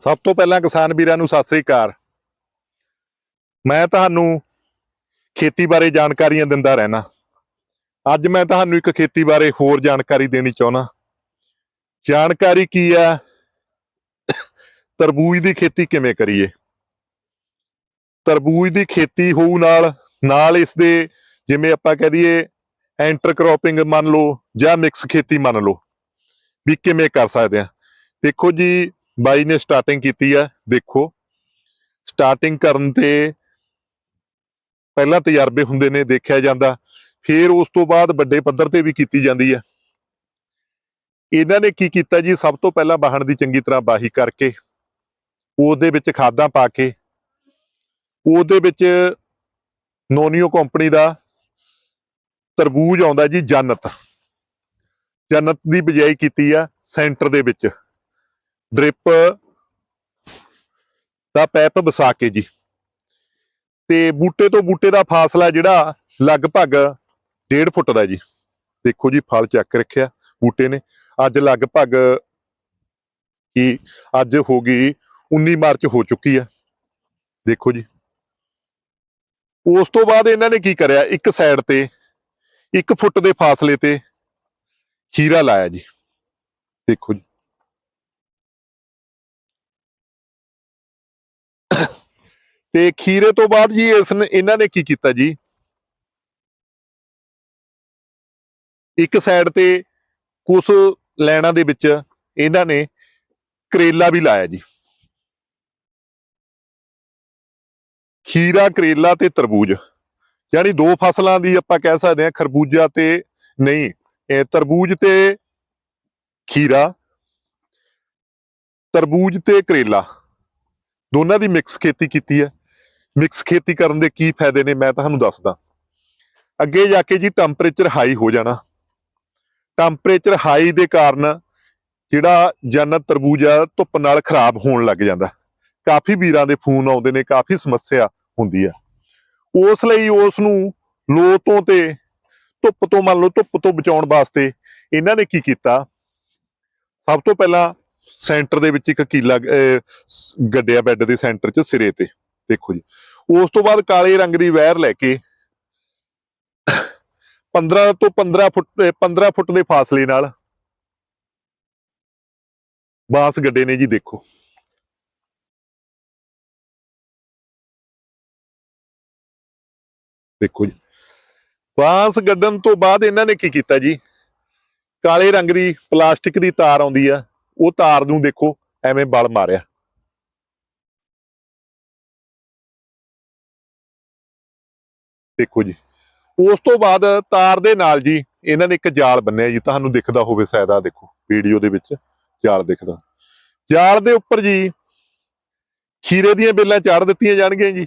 ਸਭ ਤੋਂ ਪਹਿਲਾਂ ਕਿਸਾਨ ਵੀਰਾਂ ਨੂੰ ਸਤਿ ਸ੍ਰੀ ਅਕਾਲ। ਮੈਂ ਤੁਹਾਨੂੰ ਖੇਤੀ ਬਾਰੇ ਜਾਣਕਾਰੀਆਂ ਦਿੰਦਾ ਰਹਿਣਾ। ਅੱਜ ਮੈਂ ਤੁਹਾਨੂੰ ਇੱਕ ਖੇਤੀ ਬਾਰੇ ਹੋਰ ਜਾਣਕਾਰੀ ਦੇਣੀ ਚਾਹੁੰਦਾ। ਜਾਣਕਾਰੀ ਕੀ ਹੈ? ਤਰਬੂਜ ਦੀ ਖੇਤੀ ਕਿਵੇਂ ਕਰੀਏ? ਤਰਬੂਜ ਦੀ ਖੇਤੀ ਹੋਊ ਨਾਲ ਨਾਲ ਇਸ ਦੇ ਜਿਵੇਂ ਆਪਾਂ ਕਹਿ ਦਈਏ ਐਂਟਰ ਐਂਟਰਕ੍ਰੋਪਿੰਗ ਮੰਨ ਲਓ ਜਾਂ ਮਿਕਸ ਖੇਤੀ ਮੰਨ ਲਓ ਵੀ ਕਿਵੇਂ ਕਰ ਸਕਦੇ ਆ ਦੇਖੋ ਜੀ ਬਾਈ ਨੇ ਸਟਾਰਟਿੰਗ ਕੀਤੀ ਆ, ਦੇਖੋ। ਸਟਾਰਟਿੰਗ ਕਰਨ ਤੇ ਪਹਿਲਾਂ ਤਜਰਬੇ ਹੁੰਦੇ ਨੇ, ਦੇਖਿਆ ਜਾਂਦਾ। ਫਿਰ ਉਸ ਤੋਂ ਬਾਅਦ ਵੱਡੇ ਪੱਧਰ ਤੇ ਵੀ ਕੀਤੀ ਜਾਂਦੀ ਹੈ ਇਹਨਾਂ ਨੇ ਕੀ ਕੀਤਾ ਜੀ? ਸਭ ਤੋਂ ਪਹਿਲਾਂ ਬਾਹਣ ਦੀ ਚੰਗੀ ਤਰ੍ਹਾਂ ਬਾਹੀ ਕਰਕੇ, ਉਹਦੇ ਵਿੱਚ ਖਾਦਾਂ ਪਾ ਕੇ, ਉਹਦੇ ਵਿੱਚ ਨੋਨੀਓ ਕੰਪਨੀ ਦਾ ਤਰਬੂਜ ਆਉਂਦਾ ਜੀ, ਜੰਨਤ। ਜੰਨਤ ਦੀ ਬਜਾਈ ਕੀਤੀ ਆ ਸੈਂਟਰ ਦੇ ਵਿੱਚ। ਡ੍ਰਿਪ ਦਾ ਪੈਪ ਵਸਾ ਕੇ ਜੀ। ਤੇ ਬੂਟੇ ਤੋਂ ਬੂਟੇ ਦਾ ਫਾਸਲਾ ਜਿਹੜਾ ਲਗਭਗ 1.5 ਫੁੱਟ ਦਾ ਜੀ। ਦੇਖੋ ਜੀ, ਫਲ ਚੱਕ ਰੱਖਿਆ ਬੂਟੇ ਨੇ। ਅੱਜ ਲਗਭਗ ਕੀ ਅੱਜ ਹੋ ਗਈ 19 ਮਾਰਚ ਹੋ ਚੁੱਕੀ ਆ ਦੇਖੋ ਜੀ। ਉਸ ਤੋਂ ਬਾਅਦ ਇਹਨਾਂ ਨੇ ਕੀ ਕਰਿਆ? ਇੱਕ ਸਾਈਡ ਤੇ 1 ਫੁੱਟ ਦੇ ਫਾਸਲੇ ਤੇ ਖੀਰਾ ਲਾਇਆ ਜੀ। ਦੇਖੋ ਜੀ। ਤੇ ਖੀਰੇ ਤੋਂ ਬਾਅਦ ਜੀ ਇਸ ਨੇ ਇਹਨਾਂ ਨੇ ਕੀ ਕੀਤਾ ਜੀ? ਇੱਕ ਸਾਈਡ ਤੇ ਕੁਝ ਲੈਣਾ ਦੇ ਵਿੱਚ ਇਹਨਾਂ ਨੇ ਕਰੇਲਾ ਵੀ ਲਾਇਆ ਜੀ। ਖੀਰਾ, ਕਰੇਲਾ ਤੇ ਤਰਬੂਜ। ਯਾਨੀ ਦੋ ਫਸਲਾਂ ਦੀ ਆਪਾਂ ਕਹਿ ਸਕਦੇ ਹਾਂ ਖਰਬੂਜਾ ਤੇ ਨਹੀਂ, ਇਹ ਤਰਬੂਜ ਤੇ ਖੀਰਾ, ਤਰਬੂਜ ਤੇ ਕਰੇਲਾ। ਦੋਨਾਂ ਦੀ ਮਿਕਸ ਖੇਤੀ ਕੀਤੀ ਹੈ। ਮਿਕਸ ਖੇਤੀ ਕਰਨ ਦੇ ਕੀ ਫਾਇਦੇ ਨੇ ਮੈਂ ਤੁਹਾਨੂੰ ਦੱਸਦਾ। ਅੱਗੇ ਜਾ ਕੇ ਜੀ ਟੈਂਪਰੇਚਰ ਹਾਈ ਹੋ ਜਾਣਾ। ਟੈਂਪਰੇਚਰ ਹਾਈ ਦੇ ਕਾਰਨ ਜਿਹੜਾ ਜਨਤ ਤਰਬੂਜ ਆ, ਧੁੱਪ ਨਾਲ ਖਰਾਬ ਹੋਣ ਲੱਗ ਜਾਂਦਾ। ਕਾਫੀ ਵੀਰਾਂ ਦੇ ਫੋਨ ਆਉਂਦੇ ਨੇ, ਕਾਫੀ ਸਮੱਸਿਆ ਹੁੰਦੀ ਆ। ਉਸ ਲਈ ਉਸ ਨੂੰ ਲੋ ਤੋਂ ਤੇ ਧੁੱਪ ਤੋਂ ਮੰਨ ਲਓ ਧੁੱਪ ਤੋਂ ਬਚਾਉਣ ਵਾਸਤੇ ਇਹਨਾਂ ਨੇ ਕੀ ਕੀਤਾ? ਸਭ ਤੋਂ ਪਹਿਲਾਂ ਸੈਂਟਰ ਦੇ ਵਿੱਚ ਇੱਕ ਕੀਲਾ ਗੱਡਿਆ ਬੈੱਡ ਦੇ ਸੈਂਟਰ 'ਚ ਸਿਰੇ ਤੇ। ਦੇਖੋ ਜੀ। ਉਸ ਤੋਂ ਬਾਅਦ ਕਾਲੇ ਰੰਗ ਦੀ ਵਾਇਰ ਲੈ ਕੇ 15 ਤੋਂ 15 ਫੁੱਟ, ਅਹ 15 ਫੁੱਟ ਦੇ ਫਾਸਲੇ ਨਾਲ ਬਾਂਸ ਗੱਡੇ ਨੇ ਜੀ ਦੇਖੋ। ਦੇਖੋ ਜੀ। ਬਾਂਸ ਗੱਡਣ ਤੋਂ ਬਾਅਦ ਇਹਨਾਂ ਨੇ ਕੀ ਕੀਤਾ ਜੀ? ਕਾਲੇ ਰੰਗ ਦੀ ਪਲਾਸਟਿਕ ਦੀ ਤਾਰ ਆਉਂਦੀ ਆ, ਉਹ ਤਾਰ ਨੂੰ ਦੇਖੋ ਐਵੇਂ ਬਲ ਮਾਰਿਆ। ਦੇਖੋ ਜੀ। ਉਸ ਤੋਂ ਬਾਅਦ ਤਾਰ ਦੇ ਨਾਲ ਜੀ ਇਹਨਾਂ ਨੇ ਇੱਕ ਜਾਲ ਬੰਨਿਆ ਜੀ, ਤੁਹਾਨੂੰ ਦਿਖਦਾ ਹੋਵੇ ਸ਼ਾਇਦ ਆ ਦੇਖੋ, ਵੀਡੀਓ ਦੇ ਵਿੱਚ ਜਾਲ ਦਿਖਦਾ। ਜਾਲ ਦੇ ਉੱਪਰ ਜੀ ਖੀਰੇ ਦੀਆਂ ਬੇਲਾਂ ਚਾੜ ਦਿੱਤੀਆਂ ਜਾਣਗੀਆਂ ਜੀ।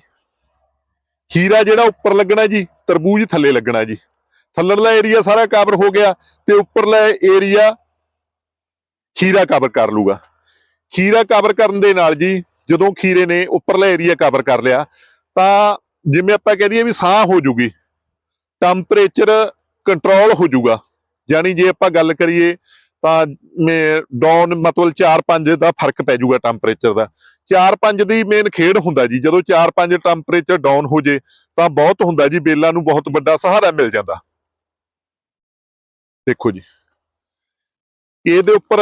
ਖੀਰਾ ਜਿਹੜਾ ਉੱਪਰ ਲੱਗਣਾ ਜੀ, ਤਰਬੂਜ ਥੱਲੇ ਲੱਗਣਾ ਜੀ। ਥੱਲੜਲਾ ਏਰੀਆ ਸਾਰਾ ਕਵਰ ਹੋ ਗਿਆ ਤੇ ਉੱਪਰਲਾ ਏਰੀਆ ਖੀਰਾ ਕਵਰ ਕਰ ਲੂਗਾ ਖੀਰਾ ਕਵਰ ਕਰਨ ਦੇ ਨਾਲ ਜੀ ਜਦੋਂ ਖੀਰੇ ਨੇ ਉੱਪਰਲਾ ਏਰੀਆ ਕਵਰ ਕਰ ਲਿਆ ਤਾਂ ਜਿਵੇਂ ਆਪਾਂ ਕਹਿ ਦਈਏ ਵੀ ਸਾਹ ਹੋ ਜੂਗੀ ਟੈਂਪਰੇਚਰ ਕੰਟਰੋਲ ਹੋ ਜੂਗਾ। ਯਾਨੀ ਜੇ ਆਪਾਂ ਗੱਲ ਕਰੀਏ ਤਾਂ ਡਾਊਨ ਮਤਲਬ 4-5 ਦਾ ਫ਼ਰਕ ਪੈ ਜੂਗਾ ਟੈਂਪਰੇਚਰ ਦਾ। 4-5 ਦੀ ਮੇਨ ਖੇਡ ਹੁੰਦਾ ਜੀ, ਜਦੋਂ 4-5 ਟੈਂਪਰੇਚਰ ਡਾਊਨ ਹੋ ਜੇ, ਤਾਂ ਬਹੁਤ ਹੁੰਦਾ ਜੀ, ਬੇਲਾਂ ਨੂੰ ਬਹੁਤ ਵੱਡਾ ਸਹਾਰਾ ਮਿਲ ਜਾਂਦਾ। ਦੇਖੋ ਜੀ, ਇਹਦੇ ਉੱਪਰ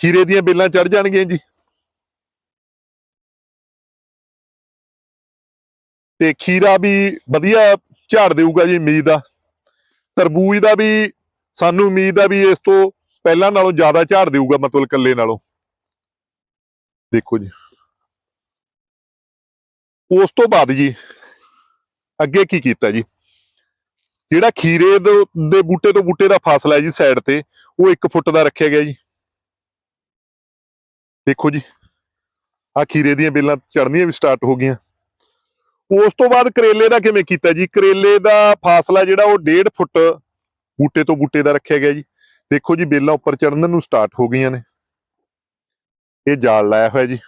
ਖੀਰੇ ਦੀਆਂ ਬੇਲਾਂ ਚੜ ਜਾਣਗੀਆਂ ਜੀ। ਤੇ ਖੀਰਾ ਵੀ ਵਧੀਆ ਝਾੜ ਦੇਊਗਾ ਜੀ ਉਮੀਦ ਆ ਤਰਬੂਜ ਦਾ ਵੀ ਸਾਨੂੰ ਉਮੀਦ ਆ ਵੀ ਇਸ ਤੋਂ ਪਹਿਲਾਂ ਨਾਲੋਂ ਜ਼ਿਆਦਾ ਝਾੜ ਦੇਊਗਾ ਮਤਲਬ ਇਕੱਲੇ ਨਾਲੋਂ। ਦੇਖੋ ਜੀ। ਉਸ ਤੋਂ ਬਾਅਦ ਜੀ ਅੱਗੇ ਕੀ ਕੀਤਾ ਜੀ? ਜਿਹੜਾ ਖੀਰੇ ਦੇ ਦੇ ਬੂਟੇ ਤੋਂ ਬੂਟੇ ਦਾ ਫਾਸਲਾ ਹੈ ਜੀ ਸਾਈਡ ਤੇ, ਉਹ 1 ਫੁੱਟ ਦਾ ਰੱਖਿਆ ਗਿਆ ਜੀ। ਦੇਖੋ ਜੀ। ਆ ਖੀਰੇ ਦੀਆਂ ਬੇਲਾਂ ਚੜਨੀਆਂ ਵੀ ਸਟਾਰਟ ਹੋ ਗਈਆਂ। ਉਸ ਤੋਂ ਬਾਅਦ ਕਰੇਲੇ ਦਾ ਕਿਵੇਂ ਕੀਤਾ ਜੀ? ਕਰੇਲੇ ਦਾ ਫਾਸਲਾ ਜਿਹੜਾ ਉਹ 1.5 ਫੁੱਟ ਬੂਟੇ ਤੋਂ ਬੂਟੇ ਦਾ ਰੱਖਿਆ ਗਿਆ ਜੀ। ਦੇਖੋ ਜੀ, ਬੇਲਾਂ ਉੱਪਰ ਚੜਨ ਨੂੰ ਸਟਾਰਟ ਹੋ ਗਈਆਂ ਨੇ। ਇਹ ਜਾਲ ਲਾਇਆ ਹੋਇਆ ਜੀ।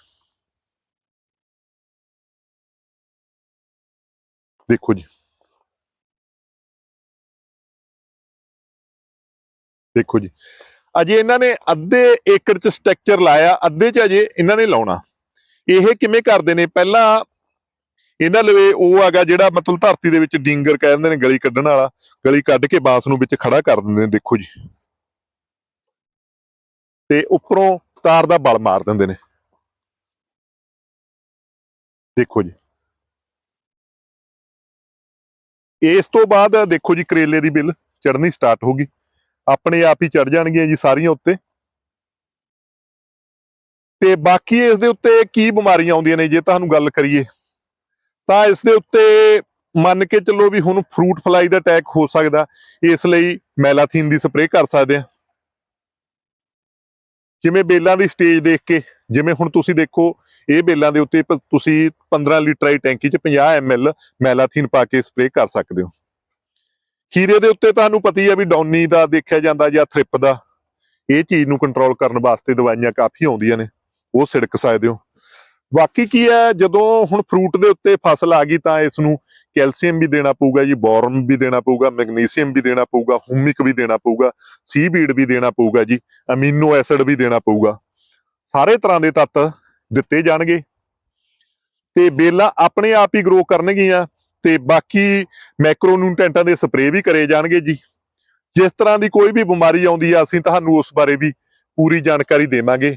ਦੇਖੋ ਜੀ। ਦੇਖੋ ਜੀ। ਅਜੇ ਇਹਨਾਂ ਨੇ ਅੱਧੇ ਏਕੜ ਚ ਸਟਰਕਚਰ ਲਾਇਆ, ਅੱਧੇ ਚ ਅਜੇ ਇਹਨਾਂ ਨੇ ਲਾਉਣਾ। ਇਹ ਕਿਵੇਂ ਕਰਦੇ ਨੇ? ਪਹਿਲਾਂ ਇਹਨਾਂ ਲਵੇ ਉਹ ਹੈਗਾ ਜਿਹੜਾ ਮਤਲਬ ਧਰਤੀ ਦੇ ਵਿੱਚ ਡਿੰਗਰ ਕਹਿ ਦਿੰਦੇ ਨੇ, ਗਲੀ ਕੱਢਣ ਵਾਲਾ, ਗਲੀ ਕੱਢ ਕੇ ਬਾਂਸ ਨੂੰ ਵਿੱਚ ਖੜਾ ਕਰ ਦਿੰਦੇ ਨੇ, ਦੇਖੋ ਜੀ। ਤੇ ਉੱਪਰੋਂ ਤਾਰ ਦਾ ਬਲ ਮਾਰ ਦਿੰਦੇ ਨੇ। ਦੇਖੋ ਜੀ। ਇਸ ਤੋਂ ਬਾਅਦ ਦੇਖੋ ਜੀ, ਕਰੇਲੇ ਦੀ ਬਿੱਲ ਚੜਨੀ ਸਟਾਰਟ ਹੋ ਗਈ। ਆਪਣੇ ਆਪ ਹੀ ਚੜ ਜਾਣਗੀਆਂ ਜੀ ਸਾਰੀਆਂ ਉੱਤੇ। ਤੇ ਬਾਕੀ ਇਸ ਦੇ ਉੱਤੇ ਕੀ ਬਿਮਾਰੀਆਂ ਆਉਂਦੀਆਂ ਨੇ, ਜੇ ਤੁਹਾਨੂੰ ਗੱਲ ਕਰੀਏ। ਤਾਂ ਇਸ ਦੇ ਉੱਤੇ ਮੰਨ ਕੇ ਚੱਲੋ ਵੀ ਹੁਣ ਫਰੂਟ ਫਲਾਈ ਦਾ ਅਟੈਕ ਹੋ ਸਕਦਾ। ਇਸ ਲਈ ਮੈਲਾਥੀਨ ਦੀ ਸਪਰੇਅ ਕਰ ਸਕਦੇ ਆ। ਜਿਵੇਂ ਬੇਲਾਂ ਦੀ ਸਟੇਜ ਦੇਖ ਕੇ, ਜਿਵੇਂ ਹੁਣ ਤੁਸੀਂ ਦੇਖੋ, ਇਹ ਬੇਲਾਂ ਦੇ ਉੱਤੇ ਤੁਸੀਂ 15 ਲੀਟਰ ਦੀ ਟੈਂਕੀ 'ਚ 50 ml ਮੈਲਾਥੀਨ ਪਾ ਕੇ ਸਪਰੇਅ ਕਰ ਸਕਦੇ ਹੋ। ਖੀਰੇ ਦੇ ਉੱਤੇ ਤੁਹਾਨੂੰ ਪਤਾ ਹੀ ਆ ਵੀ ਡੌਨੀ ਦਾ ਦੇਖਿਆ ਜਾਂਦਾ ਜਾਂ ਥ੍ਰਿਪ ਦਾ, ਇਹ ਚੀਜ਼ ਨੂੰ ਕੰਟਰੋਲ ਕਰਨ ਵਾਸਤੇ ਦਵਾਈਆਂ ਕਾਫੀ ਆਉਂਦੀਆਂ ਨੇ, ਉਹ ਛਿੜਕ ਸਕਦੇ ਹੋ। ਬਾਕੀ ਕੀ ਹੈ, ਜਦੋਂ ਹੁਣ ਫਰੂਟ ਦੇ ਉੱਤੇ ਫਸਲ ਆ ਗਈ ਤਾਂ ਇਸ ਨੂੰ ਕੈਲਸ਼ੀਅਮ ਵੀ ਦੇਣਾ ਪਊਗਾ ਜੀ, ਬੋਰਨ ਵੀ ਦੇਣਾ ਪਊਗਾ, ਮੈਗਨੀਸ਼ੀਅਮ ਵੀ ਦੇਣਾ ਪਊਗਾ, ਹੁਮਿਕ ਵੀ ਦੇਣਾ ਪਊਗਾ, ਸੀਬੀਡ ਵੀ ਦੇਣਾ ਪਊਗਾ ਜੀ, ਅਮੀਨੋ ਐਸਿਡ ਵੀ ਦੇਣਾ ਪਊਗਾ। ਸਾਰੇ ਤਰ੍ਹਾਂ ਦੇ ਤੱਤ ਦਿੱਤੇ ਜਾਣਗੇ। ਤੇ ਬੇਲਾਂ ਆਪਣੇ ਆਪ ਹੀ ਗਰੋ ਕਰਨਗੀਆਂ ਤੇ ਬਾਕੀ ਮੈਕਰੋਨਿਊਟ੍ਰੈਂਟਾਂ ਦੇ ਸਪਰੇਅ ਵੀ ਕਰੇ ਜਾਣਗੇ ਜੀ। ਜਿਸ ਤਰ੍ਹਾਂ ਦੀ ਕੋਈ ਵੀ ਬਿਮਾਰੀ ਆਉਂਦੀ ਆ, ਅਸੀਂ ਤੁਹਾਨੂੰ ਉਸ ਬਾਰੇ ਵੀ ਪੂਰੀ ਜਾਣਕਾਰੀ ਦੇਵਾਂਗੇ।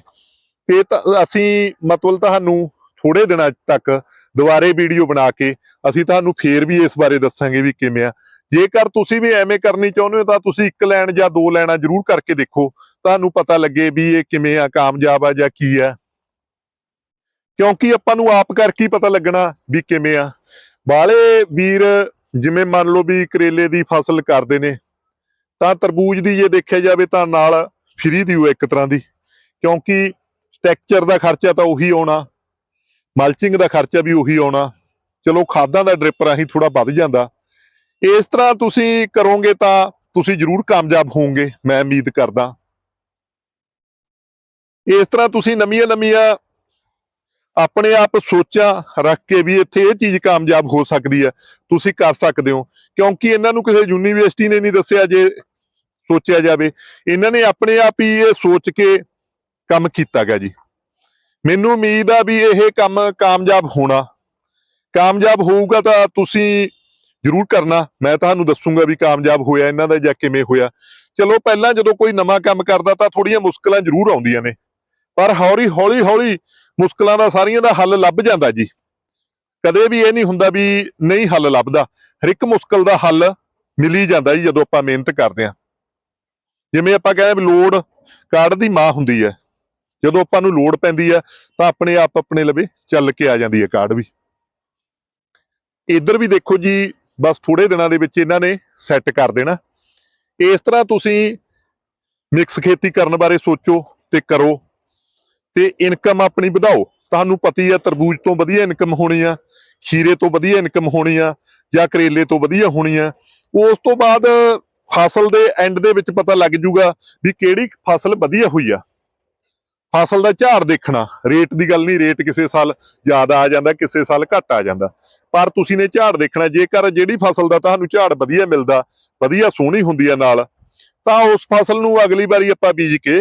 ਤੇ ਅਸੀਂ ਮਤਲਬ ਤੁਹਾਨੂੰ ਥੋੜੇ ਦਿਨਾਂ ਤੱਕ ਦੁਬਾਰੇ ਵੀਡੀਓ ਬਣਾ ਕੇ ਅਸੀਂ ਤੁਹਾਨੂੰ ਫੇਰ ਵੀ ਇਸ ਬਾਰੇ ਦੱਸਾਂਗੇ ਵੀ ਕਿਵੇਂ ਆ। ਜੇਕਰ ਤੁਸੀਂ ਵੀ ਐਵੇਂ ਕਰਨੀ ਚਾਹੁੰਦੇ ਹੋ ਤਾਂ ਤੁਸੀਂ ਇੱਕ ਲੈਣ ਜਾਂ ਦੋ ਲੈਣਾ ਜ਼ਰੂਰ ਕਰਕੇ ਦੇਖੋ। ਤੁਹਾਨੂੰ ਪਤਾ ਲੱਗੇ ਵੀ ਇਹ ਕਿਵੇਂ ਆ, ਕਾਮਯਾਬ ਆ ਜਾਂ ਕੀ ਆ। ਕਿਉਂਕਿ ਆਪਾਂ ਨੂੰ ਆਪ ਕਰਕੇ ਪਤਾ ਲੱਗਣਾ ਵੀ ਕਿਵੇਂ ਆ। ਬਾਲੇ ਵੀਰ ਜਿਵੇਂ ਮੰਨ ਲਓ ਵੀ ਕਰੇਲੇ ਦੀ ਫਸਲ ਕਰਦੇ ਨੇ, ਤਾਂ ਤਰਬੂਜ ਦੀ ਜੇ ਦੇਖਿਆ ਜਾਵੇ ਤਾਂ ਨਾਲ ਫਰੀ ਦੀ ਉਹ ਇੱਕ ਤਰ੍ਹਾਂ ਦੀ। ਕਿਉਂਕਿ ਟੈਕਚਰ ਦਾ ਖਰਚਾ ਤਾਂ ਉਹੀ ਆਉਣਾ, ਮਲਚਿੰਗ ਦਾ ਖਰਚਾ ਵੀ ਉਹੀ ਆਉਣਾ, ਚਲੋ ਖਾਦਾਂ ਦਾ ਡ੍ਰਿਪ ਰਾਹੀਂ ਥੋੜਾ ਵੱਧ ਜਾਂਦਾ। ਇਸ ਤਰ੍ਹਾਂ ਤੁਸੀਂ ਕਰੋਗੇ ਤਾਂ ਤੁਸੀਂ ਜ਼ਰੂਰ ਕਾਮਯਾਬ ਹੋਵੋਗੇ, ਮੈਂ ਉਮੀਦ ਕਰਦਾ। ਇਸ ਤਰ੍ਹਾਂ ਤੁਸੀਂ ਨਵੀਆਂ ਨਵੀਆਂ ਆਪਣੇ ਆਪ ਸੋਚਾਂ ਰੱਖ ਕੇ ਵੀ ਇੱਥੇ ਇਹ ਚੀਜ਼ ਕਾਮਯਾਬ ਹੋ ਸਕਦੀ ਹੈ, ਤੁਸੀਂ ਕਰ ਸਕਦੇ ਹੋ। ਕਿਉਂਕਿ ਇਹਨਾਂ ਨੂੰ ਕਿਸੇ ਯੂਨੀਵਰਸਿਟੀ ਨੇ ਨਹੀਂ ਦੱਸਿਆ ਜੇ ਸੋਚਿਆ ਜਾਵੇ। ਇਹਨਾਂ ਨੇ ਆਪਣੇ ਆਪ ਹੀ ਇਹ ਸੋਚ ਕੇ ਕੰਮ ਕੀਤਾ ਗਿਆ ਜੀ। ਮੈਨੂੰ ਉਮੀਦ ਆ ਵੀ ਇਹ ਕੰਮ ਕਾਮਯਾਬ ਹੋਣਾ। ਕਾਮਯਾਬ ਹੋਊਗਾ ਤਾਂ ਤੁਸੀਂ ਜ਼ਰੂਰ ਕਰਨਾ। ਮੈਂ ਤੁਹਾਨੂੰ ਦੱਸੂਗਾ ਵੀ ਕਾਮਯਾਬ ਹੋਇਆ, ਇਹਨਾਂ ਦਾ ਜਾਂ ਕਿਵੇਂ ਹੋਇਆ। ਚਲੋ, ਪਹਿਲਾਂ ਜਦੋਂ ਕੋਈ ਨਵਾਂ ਕੰਮ ਕਰਦਾ ਤਾਂ ਥੋੜੀਆਂ ਮੁਸ਼ਕਲਾਂ ਜ਼ਰੂਰ ਆਉਂਦੀਆਂ ਨੇ। ਪਰ ਹੌਲੀ ਹੌਲੀ ਹੌਲੀ ਮੁਸ਼ਕਲਾਂ ਦਾ ਸਾਰੀਆਂ ਦਾ ਹੱਲ ਲੱਭ ਜਾਂਦਾ ਜੀ। ਕਦੇ ਵੀ ਇਹ ਨਹੀਂ ਹੁੰਦਾ ਵੀ ਨਹੀਂ ਹੱਲ ਲੱਭਦਾ। ਹਰ ਇੱਕ ਮੁਸ਼ਕਲ ਦਾ ਹੱਲ ਮਿਲੀ ਜਾਂਦਾ ਜੀ ਜਦੋਂ ਆਪਾਂ ਮਿਹਨਤ ਕਰਦੇ ਹਾਂ। ਜਿਵੇਂ ਆਪਾਂ ਕਹਿੰਦੇ ਵੀ ਲੋੜ ਕਾਢ ਦੀ ਮਾਂ ਹੁੰਦੀ ਹੈ। ਜਦੋਂ ਆਪਾਂ ਨੂੰ ਲੋੜ ਪੈਂਦੀ ਆ, ਤਾਂ ਆਪਣੇ ਆਪ ਆਪਣੇ ਲਵੇ ਚੱਲ ਕੇ ਆ ਜਾਂਦੀ ਹੈ ਕਾਰਡ ਵੀ। ਇੱਧਰ ਵੀ ਦੇਖੋ ਜੀ, ਬਸ ਥੋੜੇ ਦਿਨਾਂ ਦੇ ਵਿੱਚ ਇਹਨਾਂ ਨੇ ਸੈੱਟ ਕਰ ਦੇਣਾ। ਇਸ ਤਰ੍ਹਾਂ ਤੁਸੀਂ ਮਿਕਸ ਖੇਤੀ ਕਰਨ ਬਾਰੇ ਸੋਚੋ ਤੇ ਕਰੋ ਤੇ ਇਨਕਮ ਆਪਣੀ ਵਧਾਓ। ਤੁਹਾਨੂੰ ਪਤੀ ਆ ਤਰਬੂਜ ਤੋਂ ਵਧੀਆ ਇਨਕਮ ਹੋਣੀ ਆ, ਖੀਰੇ ਤੋਂ ਵਧੀਆ ਇਨਕਮ ਹੋਣੀ ਆ, ਜਾਂ ਕਰੇਲੇ ਤੋਂ ਵਧੀਆ ਹੋਣੀ ਆ। ਉਸ ਤੋਂ ਬਾਅਦ ਫਸਲ ਦੇ ਐਂਡ ਦੇ ਵਿੱਚ ਪਤਾ ਲੱਗ ਜੂਗਾ ਵੀ ਕਿਹੜੀ ਫਸਲ ਵਧੀਆ ਹੋਈ ਆ। ਫਸਲ ਦਾ ਝਾੜ ਦੇਖਣਾ। ਰੇਟ ਦੀ ਗੱਲ ਨਹੀਂ, ਰੇਟ ਕਿਸੇ ਸਾਲ ਜ਼ਿਆਦਾ ਆ ਜਾਂਦਾ, ਕਿਸੇ ਸਾਲ ਘੱਟ ਆ ਜਾਂਦਾ। ਪਰ ਤੁਸੀਂ ਨੇ ਝਾੜ ਦੇਖਣਾ, ਜੇਕਰ ਜਿਹੜੀ ਫਸਲ ਦਾ ਤੁਹਾਨੂੰ ਝਾੜ ਵਧੀਆ ਮਿਲਦਾ, ਵਧੀਆ ਸੋਹਣੀ ਹੁੰਦੀ ਆ ਨਾਲ, ਤਾਂ ਉਸ ਫਸਲ ਨੂੰ ਅਗਲੀ ਵਾਰੀ ਆਪਾਂ ਬੀਜ ਕੇ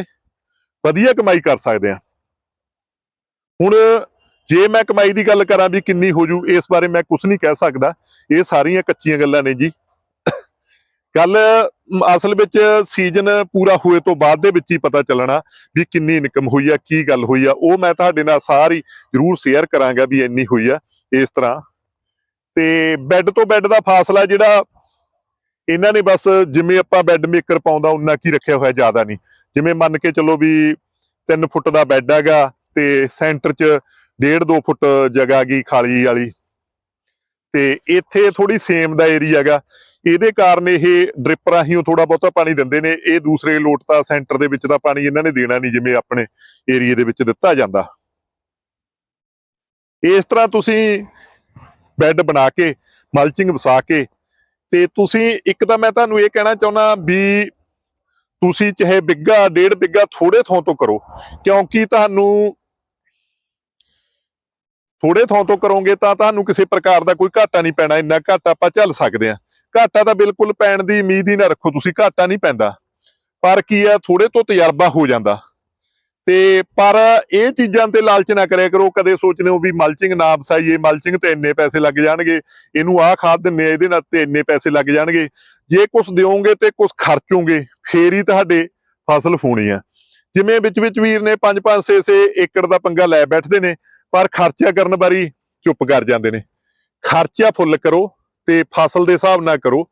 ਵਧੀਆ ਕਮਾਈ ਕਰ ਸਕਦੇ ਆ। ਹੁਣ ਜੇ ਮੈਂ ਕਮਾਈ ਦੀ ਗੱਲ ਕਰਾਂ ਵੀ ਕਿੰਨੀ ਹੋ ਜੂ, ਇਸ ਬਾਰੇ ਮੈਂ ਕੁਝ ਨਹੀਂ ਕਹਿ ਸਕਦਾ। ਇਹ ਸਾਰੀਆਂ ਕੱਚੀਆਂ ਗੱਲਾਂ ਨੇ ਜੀ। ਗੱਲ ਅਸਲ ਵਿੱਚ ਸੀਜ਼ਨ ਪੂਰਾ ਹੋਏ ਤੋਂ ਬਾਅਦ ਦੇ ਵਿੱਚ ਹੀ ਪਤਾ ਚੱਲਣਾ ਵੀ ਕਿੰਨੀ ਇਨਕਮ ਹੋਈ ਆ, ਕੀ ਗੱਲ ਹੋਈ ਆ। ਉਹ ਮੈਂ ਤੁਹਾਡੇ ਨਾਲ ਸਾਰੀ ਜ਼ਰੂਰ ਸ਼ੇਅਰ ਕਰਾਂਗਾ ਵੀ ਇੰਨੀ ਹੋਈ ਆ ਇਸ ਤਰ੍ਹਾਂ। ਤੇ ਬੈੱਡ ਤੋਂ ਬੈੱਡ ਦਾ ਫਾਸਲਾ ਜਿਹੜਾ ਇਹਨਾਂ ਨੇ ਬਸ ਜਿਵੇਂ ਆਪਾਂ ਬੈੱਡ ਮੇਕਰ ਪਾਉਂਦਾ ਉਨਾ ਕੀ ਰੱਖਿਆ ਹੋਇਆ, ਜ਼ਿਆਦਾ ਨਹੀਂ। ਜਿਵੇਂ ਮੰਨ ਕੇ ਚੱਲੋ ਵੀ 3 ਫੁੱਟ ਦਾ ਬੈੱਡ ਹੈਗਾ ਤੇ ਸੈਂਟਰ 'ਚ 1.5 2 ਫੁੱਟ ਜਗ੍ਹਾ ਗਈ ਖਾਲੀ ਵਾਲੀ। ਤੇ ਇੱਥੇ ਥੋੜੀ ਸੇਮ ਦਾ ਏਰੀਆ ਹੈਗਾ। ਇਹਦੇ ਕਾਰਨ ਇਹ ਡ੍ਰਿਪ ਰਾਹੀਂ ਉਹ ਥੋੜਾ ਬਹੁਤਾ ਪਾਣੀ ਦਿੰਦੇ ਨੇ, ਇਹ ਦੂਸਰੇ ਲੋਟ ਤਾਂ ਸੈਂਟਰ ਦੇ ਵਿੱਚ ਦਾ ਪਾਣੀ ਇਹਨਾਂ ਨੇ ਦੇਣਾ ਨਹੀਂ, ਜਿਵੇਂ ਆਪਣੇ ਏਰੀਏ ਦੇ ਵਿੱਚ ਦਿੱਤਾ ਜਾਂਦਾ। ਇਸ ਤਰ੍ਹਾਂ ਤੁਸੀਂ ਬੈੱਡ ਬਣਾ ਕੇ, ਮਲਚਿੰਗ ਵਸਾ ਕੇ, ਤੇ ਤੁਸੀਂ ਇੱਕ ਤਾਂ ਮੈਂ ਤੁਹਾਨੂੰ ਇਹ ਕਹਿਣਾ ਚਾਹੁੰਦਾ ਵੀ ਤੁਸੀਂ ਚਾਹੇ ਬਿੱਗਾ, ਡੇਢ ਬਿੱਗਾ ਥੋੜੇ ਥਾਂ ਤੋਂ ਕਰੋ, ਕਿਉਂਕਿ ਤੁਹਾਨੂੰ ਥੋੜੇ ਥਾਂ ਤੋਂ ਕਰੋਗੇ ਤਾਂ ਤੁਹਾਨੂੰ ਕਿਸੇ ਪ੍ਰਕਾਰ ਦਾ ਕੋਈ ਘਾਟਾ ਨਹੀਂ ਪੈਣਾ, ਇੰਨਾ ਘਾਟਾ ਆਪਾਂ ਝੱਲ ਸਕਦੇ ਆ ਘਾਟਾ ਤਾਂ ਬਿਲਕੁਲ ਪੈਣ ਦੀ ਉਮੀਦ ਹੀ ਨਾ ਰੱਖੋ, ਤੁਸੀਂ ਘਾਟਾ ਨਹੀਂ ਪੈਂਦਾ। ਪਰ ਕੀ ਆ ਥੋੜੇ ਤੋਂ ਤਜਰਬਾ ਹੋ ਜਾਂਦਾ। ਤੇ ਪਰ ਇਹ ਚੀਜ਼ਾਂ ਤੇ ਲਾਲਚ ਨਾ ਕਰਿਆ ਕਰੋ, ਕਦੇ ਸੋਚਦੇ ਹੋ ਵੀ ਮਲਚਿੰਗ ਨਾ ਵਸਾਈਏ, ਮਲਚਿੰਗ ਤੇ ਇੰਨੇ ਪੈਸੇ ਲੱਗ ਜਾਣਗੇ, ਇਹਨੂੰ ਆਹ ਖਾਦ ਦਿੰਨੇ ਇਹਦੇ ਨਾਲ ਤੇ ਇੰਨੇ ਪੈਸੇ ਲੱਗ ਜਾਣਗੇ। ਜੇ ਕੁਝ ਦਿਓਗੇ ਤੇ ਕੁਝ ਖਰਚੋਗੇ, ਫੇਰ ਹੀ ਤੁਹਾਡੇ ਫਸਲ ਫੂਣੀ ਆ। ਜਿਵੇਂ ਵਿੱਚ ਵਿੱਚ ਵੀਰ ਨੇ 5-5 6-6 ਏਕੜ ਦਾ ਪੰਗਾ ਲੈ ਬੈਠਦੇ ਨੇ ਪਰ ਖਰਚਾ ਕਰਨ ਵਾਰੀ ਚੁੱਪ ਕਰ ਜਾਂਦੇ ਨੇ। ਖਰਚਾ ਫੁੱਲ ਕਰੋ ਤੇ ਫਸਲ ਦੇ ਹਿਸਾਬ ਨਾਲ ਕਰੋ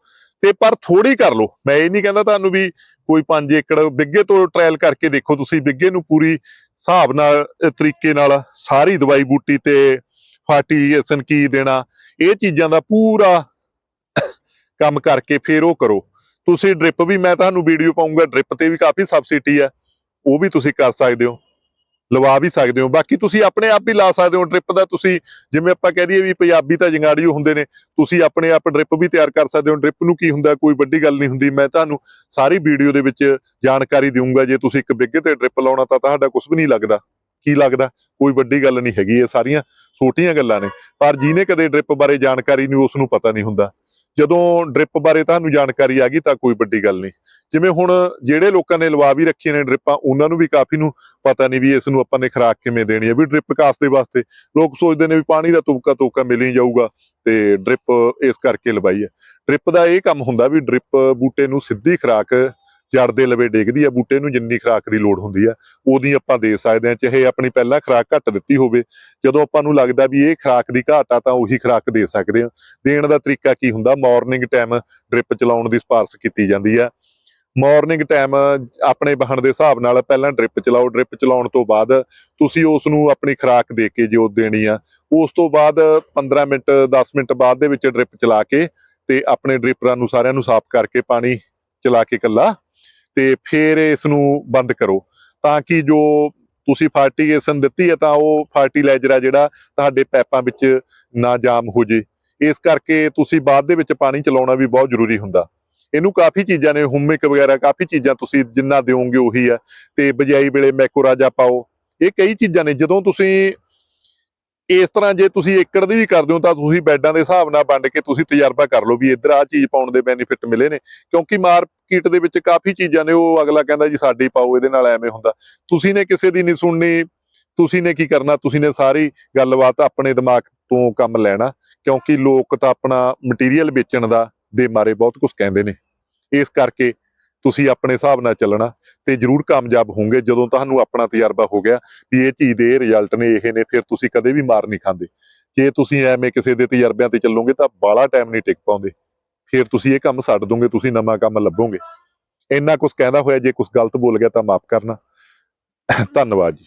ਤੇ ਪਰ ਥੋੜੀ ਕਰ ਲਓ। ਮੈਂ ਇਹ ਨਹੀਂ ਕਹਿੰਦਾ ਤੁਹਾਨੂੰ ਵੀ ਕੋਈ 5 ਏਕੜ ਬਿੱਗੇ ਤੋਂ ਟ੍ਰਾਇਲ ਕਰਕੇ ਦੇਖੋ ਤੁਸੀਂ, ਬਿੱਗੇ ਨੂੰ ਪੂਰੀ ਹਿਸਾਬ ਨਾਲ ਤਰੀਕੇ ਨਾਲ ਸਾਰੀ ਦਵਾਈ ਬੂਟੀ ਤੇ ਫਾਰਟੀਏਸ਼ਨ ਕੀ ਦੇਣਾ, ਇਹ ਚੀਜ਼ਾਂ ਦਾ ਪੂਰਾ ਕੰਮ ਕਰਕੇ ਫੇਰ ਉਹ ਕਰੋ। ਤੁਸੀਂ ਡ੍ਰਿਪ ਵੀ ਮੈਂ ਤੁਹਾਨੂੰ ਵੀਡੀਓ ਪਾਉਂਗਾ ਡ੍ਰਿਪ ਤੇ ਵੀ ਕਾਫੀ ਸਬਸਿਡੀ ਆ, ਉਹ ਵੀ ਤੁਸੀਂ ਕਰ ਸਕਦੇ ਹੋ। ਲਵਾ ਵੀ ਸਕਦੇ ਹੋ। ਬਾਕੀ ਤੁਸੀਂ ਆਪਣੇ ਆਪ ਵੀ ਲਾ ਸਕਦੇ ਹੋ ਡ੍ਰਿਪ ਦਾ। ਤੁਸੀਂ ਜਿਵੇਂ ਆਪਾਂ ਕਹਿ ਦਈਏ ਵੀ ਪੰਜਾਬੀ ਤਾਂ ਜੰਗਾੜੀਓ ਹੁੰਦੇ ਨੇ। ਤੁਸੀਂ ਆਪਣੇ ਆਪ ਡ੍ਰਿਪ ਵੀ ਤਿਆਰ ਕਰ ਸਕਦੇ ਹੋ। ਡ੍ਰਿਪ ਨੂੰ ਕੀ ਹੁੰਦਾ? ਕੋਈ ਵੱਡੀ ਗੱਲ ਨਹੀਂ ਹੁੰਦੀ। ਮੈਂ ਤੁਹਾਨੂੰ ਸਾਰੀ ਵੀਡੀਓ ਦੇ ਵਿੱਚ ਜਾਣਕਾਰੀ ਦਿਉਂਗਾ ਜੇ ਤੁਸੀਂ ਇੱਕ ਬਿੱਗੇ ਤੇ ਡ੍ਰਿਪ ਲਾਉਣਾ ਤਾਂ ਤੁਹਾਡਾ ਕੁਝ ਵੀ ਨਹੀਂ ਲੱਗਦਾ। ਕੀ ਲੱਗਦਾ? ਕੋਈ ਵੱਡੀ ਗੱਲ ਨਹੀਂ ਹੈਗੀ। ਇਹ ਸਾਰੀਆਂ ਛੋਟੀਆਂ ਗੱਲਾਂ ਨੇ। ਪਰ ਜਿਹਨੇ ਕਦੇ ਡ੍ਰਿਪ ਬਾਰੇ ਜਾਣਕਾਰੀ ਨਹੀਂ, ਉਸ ਨੂੰ ਪਤਾ ਨਹੀਂ ਹੁੰਦਾ। ਜਦੋਂ ਡ੍ਰਿਪ ਬਾਰੇ ਤੁਹਾਨੂੰ ਜਾਣਕਾਰੀ ਆ ਗਈ ਤਾਂ ਕੋਈ ਵੱਡੀ ਗੱਲ ਨਹੀਂ। ਜਿਵੇਂ ਹੁਣ ਜਿਹੜੇ ਲੋਕਾਂ ਨੇ ਲਵਾ ਵੀ ਰੱਖੀਆਂ ਨੇ ਡ੍ਰਿਪਾਂ, ਉਹਨਾਂ ਨੂੰ ਵੀ ਕਾਫੀ ਨੂੰ ਪਤਾ ਨਹੀਂ ਵੀ ਇਸ ਨੂੰ ਆਪਾਂ ਨੇ ਖੁਰਾਕ ਕਿਵੇਂ ਦੇਣੀ ਹੈ। ਵੀ ਡ੍ਰਿਪ ਕਾਸ ਦੇ ਵਾਸਤੇ ਲੋਕ ਸੋਚਦੇ ਨੇ ਵੀ ਪਾਣੀ ਦਾ ਤੁਬਕਾ ਤੋਕਾ ਮਿਲ ਹੀ ਜਾਊਗਾ ਤੇ ਡ੍ਰਿਪ ਇਸ ਕਰਕੇ ਲਵਾਈ ਹੈ। ਡ੍ਰਿਪ ਦਾ ਇਹ ਕੰਮ ਹੁੰਦਾ ਵੀ ਡ੍ਰਿਪ ਬੂਟੇ ਨੂੰ ਸਿੱਧੀ ਖੁਰਾਕ ਜੜ ਦੇ ਲਵੇ ਡੇਗਦੀ ਆ, ਬੂਟੇ ਨੂੰ ਜਿੰਨੀ ਖੁਰਾਕ ਦੀ ਲੋੜ ਹੁੰਦੀ ਆ, ਉਹਦੀ ਆਪਾਂ ਦੇ ਸਕਦੇ ਹਾਂ ਚਾਹੇ ਆਪਣੀ ਪਹਿਲਾਂ ਖੁਰਾਕ ਘੱਟ ਦਿੱਤੀ ਹੋਵੇ। ਜਦੋਂ ਆਪਾਂ ਨੂੰ ਲੱਗਦਾ ਵੀ ਇਹ ਖੁਰਾਕ ਦੀ ਘਾਟ ਆ, ਤਾਂ ਉਹੀ ਖੁਰਾਕ ਦੇ ਸਕਦੇ ਹਾਂ ਦੇਣ ਦਾ ਤਰੀਕਾ ਕੀ ਹੁੰਦਾ? ਮਾਰਨਿੰਗ ਟਾਈਮ ਡ੍ਰਿਪ ਚਲਾਉਣ ਦੀ ਸਿਫਾਰਿਸ਼ ਕੀਤੀ ਜਾਂਦੀ ਆ। ਮਾਰਨਿੰਗ ਟਾਈਮ ਆਪਣੇ ਵਾਹਣ ਦੇ ਹਿਸਾਬ ਨਾਲ ਪਹਿਲਾਂ ਡ੍ਰਿਪ ਚਲਾਓ। ਡ੍ਰਿਪ ਚਲਾਉਣ ਤੋਂ ਬਾਅਦ ਤੁਸੀਂ ਉਸ ਨੂੰ ਆਪਣੀ ਖੁਰਾਕ ਦੇ ਕੇ ਜੋ ਦੇਣੀ ਆ, ਉਸ ਤੋਂ ਬਾਅਦ 15 ਮਿੰਟ 10 ਮਿੰਟ ਬਾਅਦ ਦੇ ਵਿੱਚ ਡ੍ਰਿਪ ਚਲਾ ਕੇ ਤੇ ਆਪਣੇ ਡ੍ਰਿਪਰਾਂ ਨੂੰ ਸਾਰਿਆਂ ਨੂੰ ਸਾਫ਼ ਕਰਕੇ ਪਾਣੀ ਚਲਾ ਕੇ ਕੱਲਾ ਤੇ ਫਿਰ ਇਸ ਨੂੰ ਬੰਦ ਕਰੋ। ਤਾਂ ਕਿ ਜੋ ਤੁਸੀਂ ਫਰਟੀਗੇਸ਼ਨ ਦਿੱਤੀ ਹੈ ਤਾਂ ਉਹ ਫਰਟੀਲਾਈਜ਼ਰ ਆ ਜਿਹੜਾ ਤੁਹਾਡੇ ਪੈਪਾਂ ਵਿੱਚ ਨਾ ਜਾਮ ਹੋ ਜੇ। ਇਸ ਕਰਕੇ ਤੁਸੀਂ ਬਾਅਦ ਦੇ ਵਿੱਚ ਪਾਣੀ ਚਲਾਉਣਾ ਵੀ ਬਹੁਤ ਜ਼ਰੂਰੀ ਹੁੰਦਾ। ਇਹਨੂੰ ਕਾਫੀ ਚੀਜ਼ਾਂ ਨੇ, ਹੁਮਿਕ ਵਗੈਰਾ ਕਾਫੀ ਚੀਜ਼ਾਂ ਤੁਸੀਂ ਜਿੰਨਾ ਦਿਓਗੇ ਉਹੀ ਆ। ਤੇ ਬਜਾਈ ਵੇਲੇ ਮੈਕੋਰਾਜਾ ਪਾਓ। ਇਹ ਕਈ ਚੀਜ਼ਾਂ ਨੇ, ਜਦੋਂ ਤੁਸੀਂ ਇਸ ਤਰ੍ਹਾਂ ਜੇ ਤੁਸੀਂ ਏਕੜ ਦੀ ਵੀ ਕਰਦੇ ਹੋ ਤਾਂ ਤੁਸੀਂ ਬੈਡਾਂ ਦੇ ਹਿਸਾਬ ਨਾਲ ਵੰਡ ਕੇ ਤੁਸੀਂ ਤਜਰਬਾ ਕਰ ਲਓ ਵੀ ਇੱਧਰ ਆ ਚੀਜ਼ ਪਾਉਣ ਦੇ ਬੈਨੀਫਿਟ ਮਿਲੇ ਨੇ। ਕਿਉਂਕਿ ਮਾਰਕੀਟ ਦੇ ਵਿੱਚ ਕਾਫੀ ਚੀਜ਼ਾਂ ਨੇ, ਉਹ ਅਗਲਾ ਕਹਿੰਦਾ ਜੀ ਸਾਡੀ ਪਾਓ, ਇਹਦੇ ਨਾਲ ਐਵੇਂ ਹੁੰਦਾ। ਤੁਸੀਂ ਨੇ ਕਿਸੇ ਦੀ ਨਹੀਂ ਸੁਣਨੀ, ਤੁਸੀਂ ਨੇ ਕੀ ਕਰਨਾ? ਤੁਸੀਂ ਨੇ ਸਾਰੀ ਗੱਲਬਾਤ ਆਪਣੇ ਦਿਮਾਗ ਤੋਂ ਕੰਮ ਲੈਣਾ, ਕਿਉਂਕਿ ਲੋਕ ਤਾਂ ਆਪਣਾ ਮਟੀਰੀਅਲ ਵੇਚਣ ਦਾ ਦੇ ਮਾਰੇ ਬਹੁਤ ਕੁਝ ਕਹਿੰਦੇ ਨੇ। ਇਸ ਕਰਕੇ ਤੁਸੀਂ ਆਪਣੇ ਹਿਸਾਬ ਨਾਲ ਚੱਲਣਾ ਤੇ ਜਰੂਰ ਕਾਮਯਾਬ ਹੋਵੋਗੇ। ਜਦੋਂ ਤੁਹਾਨੂੰ ਆਪਣਾ ਤਜਰਬਾ ਹੋ ਗਿਆ ਵੀ ਇਹ ਚੀਜ਼ ਦੇ ਇਹ ਰਿਜ਼ਲਟ ਨੇ, ਇਹ ਨੇ, ਫਿਰ ਤੁਸੀਂ ਕਦੇ ਵੀ ਮਾਰ ਨਹੀਂ ਖਾਂਦੇ। ਜੇ ਤੁਸੀਂ ਐਵੇਂ ਕਿਸੇ ਦੇ ਤਜਰਬਿਆਂ ਤੇ ਚੱਲੋਗੇ ਤਾਂ ਬਾਲਾ ਟਾਈਮ ਨਹੀਂ ਟਿਕ ਪਾਉਂਦੇ। ਫਿਰ ਤੁਸੀਂ ਇਹ ਕੰਮ ਛੱਡ ਦੋਗੇ, ਤੁਸੀਂ ਨਵਾਂ ਕੰਮ ਲੱਭੋਗੇ। ਇੰਨਾ ਕੁਝ ਕਹਿੰਦਾ ਹੋਇਆ, ਜੇ ਕੁਝ ਗਲਤ ਬੋਲ ਗਿਆ ਤਾਂ ਮਾਫ ਕਰਨਾ। ਧੰਨਵਾਦ ਜੀ।